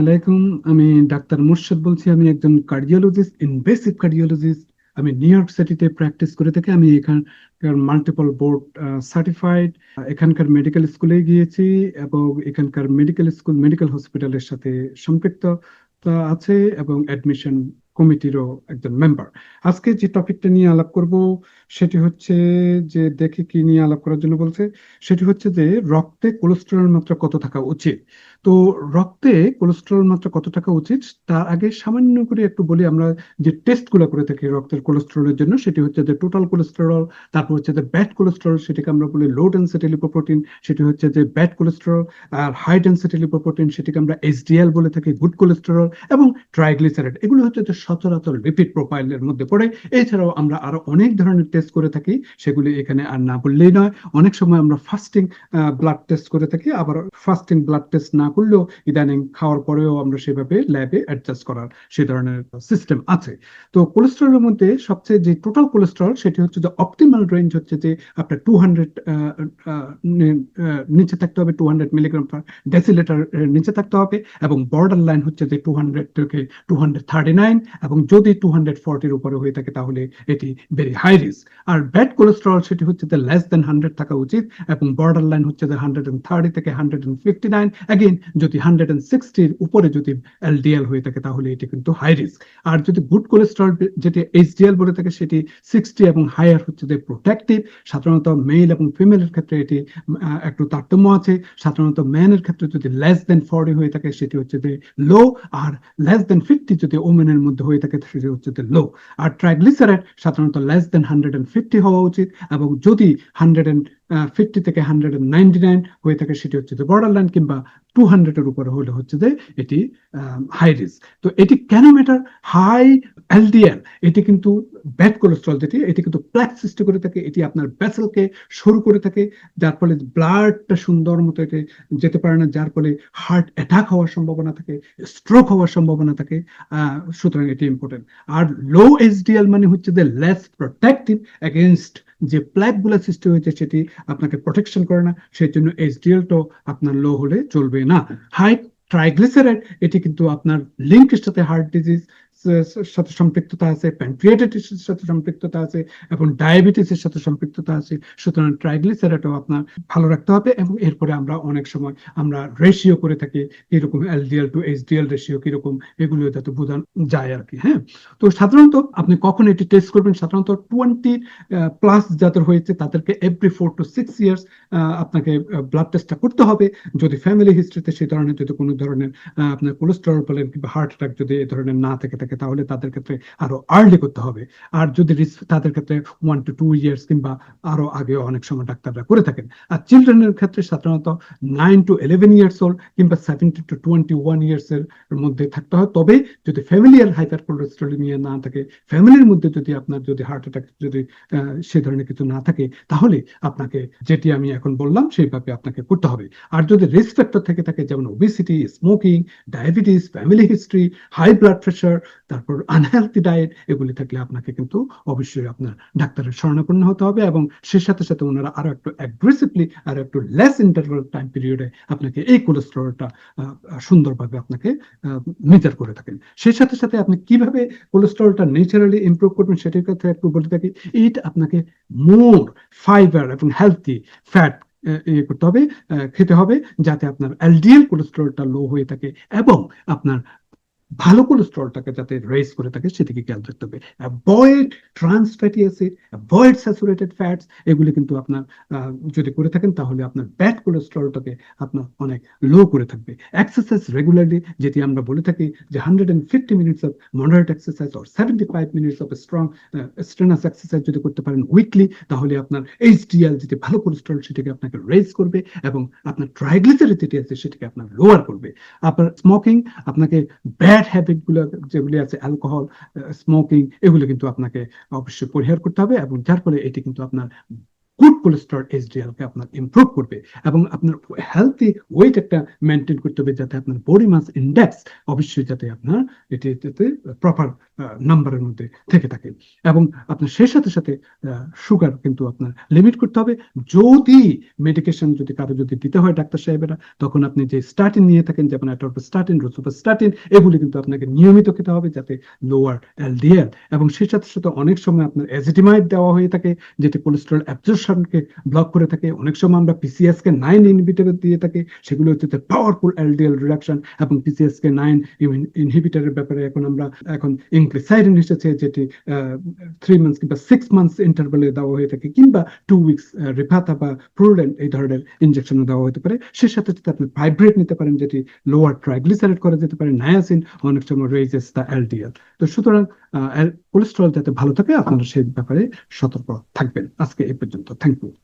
আলাইকুম। আমি ডাক্তার বলছি। আমি একজন কার্ডিওলজিস্ট ইনভেসিভ কার্ডিওলজিস্ট আমি নিউ ইয়র্ক সিটিতে প্র্যাকটিস করে থাকি। আমি এখানকার মাল্টিপল বোর্ড সার্টিফাইড এখানকার মেডিকেল স্কুলে গিয়েছি এবং এখানকার মেডিকেল স্কুল মেডিকেল হসপিটালের সাথে সম্পৃক্ত আছে এবং অ্যাডমিশন কমিটিরও একজন মেম্বার আজকে যে টপিকটা নিয়ে আলাপ করব, সেটি হচ্ছে যে দেখে কি নিয়ে আলাপ করার জন্য বলছে, সেটি হচ্ছে যে রক্তে কোলেস্টেরল মাত্রা কত থাকা উচিত? তো রক্তে কোলেস্টেরল মাত্রা কত থাকা উচিত তার আগে সামান্য করে একটু বলি। আমরা যে টেস্টগুলো করে থাকি রক্তের কোলেস্টেরলের জন্য, সেটি হচ্ছে যে টোটাল কোলেস্টেরল তারপর হচ্ছে যে ব্যাড কোলেস্টেরল সেটাকে আমরা বলি লো ডেন্সিটি লিপোপ্রোটিন সেটি হচ্ছে যে ব্যাড কোলেস্টেরল আর হাই ডেন্সিটি লিপোপ্রোটিন সেটাকে আমরা এইচডিএল বলে থাকি গুড কোলেস্টেরল এবং ট্রাইগ্লিসারাইড এগুলো হচ্ছে যে সচরাচর লিপিড প্রোফাইলের মধ্যে পড়ে। এছাড়াও আমরা আরও অনেক ধরনের টেস্ট করে থাকি, সেগুলি এখানে আর না বললেই নয়। অনেক সময় আমরা ফাস্টিং ব্লাড টেস্ট করে থাকি, আবার ফাস্টিং ব্লাড টেস্ট না করলেও ইদানিং খাওয়ার পরেও আমরা সেভাবে ল্যাবে অ্যাডজাস্ট করার সে ধরনের সিস্টেম আছে। তো কোলেস্ট্রলের মধ্যে সবচেয়ে যে টোটাল কোলেস্ট্রল সেটি হচ্ছে যে অপটিমাল রেঞ্জ হচ্ছে যে আপনার টু হান্ড্রেড নিচে থাকতে হবে two hundred milligram per decilitre নিচে থাকতে হবে এবং বর্ডার লাইন হচ্ছে যে টু হান্ড্রেড থেকে টু হান্ড্রেড থার্টি নাইন এবং যদি টু হান্ড্রেড ফর্টির উপরে হয়ে থাকে, তাহলে এটি ভেরি হাই রিস্ক আর ব্যাড কোলেস্ট্রল সেটি হচ্ছে যে লেস দেন হান্ড্রেড থাকা উচিত এবং বর্ডার লাইন হচ্ছে যে হান্ড্রেড এন্ড থার্টি থেকে hundred and fifty nine again যদি হান্ড্রেড এন্ড সিক্সটির উপরে যদি এলডিএল হয়ে থাকে, তাহলে এটি কিন্তু হাই রিস্ক আর যদি গুড কোলেস্ট্রল যেটি এইচডিএল বলে থাকে, সেটি সিক্সটি এবং হায়ার হচ্ছে যে প্রোটেক্টিভ সাধারণত মেল এবং ফিমেলের ক্ষেত্রে এটি একটু তারতম্য আছে। সাধারণত ম্যানের ক্ষেত্রে যদি লেস দেন ফর্টি হয়ে থাকে, সেটি হচ্ছে যে লো আর লেস দেন ফিফটি যদি ওমেনের মধ্যে হয়ে থাকে সেটি হচ্ছে লো আর ট্রাইগ্লিসারাইড সাধারণত less than hundred and fifty হওয়া উচিত এবং যদি হান্ড্রেড এন্ড ফিফটি থেকে হান্ড্রেড নাইনটি নাইন হয়ে থাকে, সেটি হচ্ছে যে বর্ডার লাইন কিংবা টু হান্ড্রেডের উপরে হলে হচ্ছে যে এটি হাই রিস্ক তো এটি কেন ম্যাটার হাই এলডিএল এটি কিন্তু ব্যাড কোলেস্ট্রল যেটি, এটি কিন্তু প্ল্যাক সৃষ্টি করে থাকে, এটি আপনার ব্যাসেলকে সরু করে থাকে, যার ফলে ব্লাডটা সুন্দর মতো এটি যেতে পারে না, যার ফলে হার্ট অ্যাটাক হওয়ার সম্ভাবনা থাকে স্ট্রোক হওয়ার সম্ভাবনা থাকে সুতরাং এটি ইম্পর্টেন্ট আর লো এইচডিএল মানে হচ্ছে যে লেস প্রোটেক্টিভ এগেনস্ট যে প্ল্যাকগুলো সৃষ্টি হয়েছে সেটি আপনাকে প্রোটেকশন করে না সেই জন্য এইচডিএলটাও আপনার লো হলে চলবে না। হাই ট্রাইগ্লিসারাইড এটি কিন্তু আপনার লিঙ্কের সাথে হার্ট ডিজিজ সাথে সম্পৃক্ততা আছে প্যানক্রিয়াটাইটিসের সাথে সম্পৃক্ততা আছে এবং ডায়াবেটিসের সাথে সম্পৃক্ততা আছে। সুতরাং ট্রাইগ্লিসারাইডও আপনার ভালো রাখতে হবে এবং এরপরে আমরা অনেক সময় আমরা রেশিও করে থাকি, কীরকম এলডিএল টু এইচডিএল রেশিও কীরকম, এগুলো যাতে বোঝান যায় আর কি হ্যাঁ? তো সাধারণত আপনি কখন এটি টেস্ট করবেন? সাধারণত টোয়েন্টি প্লাস যাদের হয়েছে তাদেরকে every four to six years আপনাকে ব্লাড টেস্টটা করতে হবে। যদি ফ্যামিলি হিস্ট্রিতে সেই ধরনের, যদি কোনো ধরনের আপনার কোলেস্টেরল বলেন কিংবা হার্ট অ্যাটাক যদি এই ধরনের না থেকে থাকে তাহলে তাদের ক্ষেত্রে আরও আর্লি করতে হবে। আর যদি তাদের ক্ষেত্রে ওয়ান টু টু ইয়ার্স কিংবা আরও আগে অনেক সময় ডাক্তাররা করে থাকেন। আর চিলড্রেনের ক্ষেত্রে সাধারণত nine to eleven years old কিংবা seventy to twenty one years এর মধ্যে থাকতে হয়। তবে যদি ফ্যামিলিয়ার হাইপার কোলেস্ট্রলিমিয়া না থাকে ফ্যামিলির মধ্যে যদি আপনার যদি হার্ট অ্যাটাক যদি সে ধরনের কিছু না থাকে, তাহলে আপনাকে যেটি আমি এখন বললাম, সেইভাবে আপনাকে করতে হবে। আর যদি রিস্ক ফ্যাক্টর থেকে থাকে, যেমন obesity smoking diabetes family history high blood pressure তারপর আনহেলথি ডায়েট এগুলি থাকলে আপনাকে কিন্তু অবশ্যই আপনার ডাক্তারের শরণাপন্ন হতে হবে এবং সে সাথে সাথে ওনারা আরও একটু অ্যাগ্রেসিভলি আর একটু লেস ইন্টারভাল টাইম পিরিয়ডে আপনাকে এই কোলেস্ট্রলটা সুন্দরভাবে আপনাকে মেজার করে থাকেন। সেই সাথে সাথে আপনি কীভাবে কোলেস্ট্রলটা নেচারালি ইমপ্রুভ করবেন সেটির কথা একটু বলে থাকি। ইট আপনাকে মোর ফাইবার এবং হেলথি ফ্যাট ইয়ে করতে হবে খেতে হবে যাতে আপনার এলডিএল কোলেস্ট্রলটা লো হয়ে থাকে এবং আপনার ভালো কোলেস্ট্রলটাকে যাতে রেস করে থাকে সেদিকে খেয়াল রাখতে হবে। Avoid trans fatty acid avoid saturated fats এগুলি কিন্তু আপনার যদি করে থাকেন তাহলে আপনার ব্যাড কোলেস্ট্রলটাকে আপনার অনেক লো করে থাকবে। এক্সারসাইজ রেগুলারলি যেটি আমরা বলে থাকি যে hundred and fifty minutes of moderate exercise or seventy five minutes of strong strenuous exercise যদি করতে পারেন উইকলি তাহলে আপনার এইচডিএল যেটি ভালো কোলেস্ট্রল সেটাকে আপনাকে রেজ করবে এবং আপনার ট্রাইগ্লিসারিড যেটি আছে সেটাকে আপনার লোয়ার করবে। আপনার স্মোকিং আপনাকে ব্যাড ব্যাড হ্যাবিটগুলো যেগুলি আছে অ্যালকোহল স্মোকিং এগুলো কিন্তু আপনাকে অবশ্যই পরিহার করতে হবে এবং যার ফলে এটি কিন্তু আপনার গুড কোলেস্ট্রল এইচডিএল কে আপনার ইমপ্রুভ করবে এবং আপনার হেলথি ওয়েট একটা মেনটেন করতে হবে যাতে আপনার বডি মাস ইন্ডেক্স অবশ্যই যাতে আপনার এটি যাতে প্রপার নাম্বারের মধ্যে থেকে থাকে। এবং আপনার সেই সাথে সাথে সুগার কিন্তু আপনার লিমিট করতে হবে। যদি মেডিকেশন যদি কারও যদি দিতে হয় ডাক্তার সাহেবেরা, তখন আপনি যে স্টার্টিন নিয়ে থাকেন, যেমন স্টার্টিন স্টার্টিন এগুলি কিন্তু আপনাকে নিয়মিত খেতে হবে যাতে লোয়ার এলডিএল এবং সেই সাথে সাথে অনেক সময় আপনার এজিটিমাইড দেওয়া হয়ে থাকে, যেটি কোলেস্ট্রল অ্যাবজর্পশনকে ব্লক করে থাকে। অনেক সময় আমরা পিসিএস কে নাইন ইনহিবিটর দিয়ে থাকে, সেগুলো হচ্ছে পাওয়ারফুল এলডিএল রিডাকশন এবং পিসিএস কে নাইন ইনহিবিটরের ব্যাপারে এখন আমরা এখন ইনক্লিসাইডিন এসেছে, যেটি থ্রি মান্থস কিংবা সিক্স মান্থস ইন্টারভেলে দেওয়া হয়ে থাকে কিংবা টু উইকস রিফাতা বা প্রুডেন্ট এই ধরনের ইনজেকশন দেওয়া হতে পারে। সে সাথে সাথে আপনি ফাইব্রেট নিতে পারেন, যেটি লোয়ার ট্রাইগ্লিসারাইড করা যেতে পারে নায়াসিন অনেক সময় রেজেস দ্য এলডিএল তো সুতরাং কোলেস্ট্রল যাতে ভালো থাকে, আপনারা সেই ব্যাপারে সতর্ক থাকবেন। আজকে এই পর্যন্ত। thank you.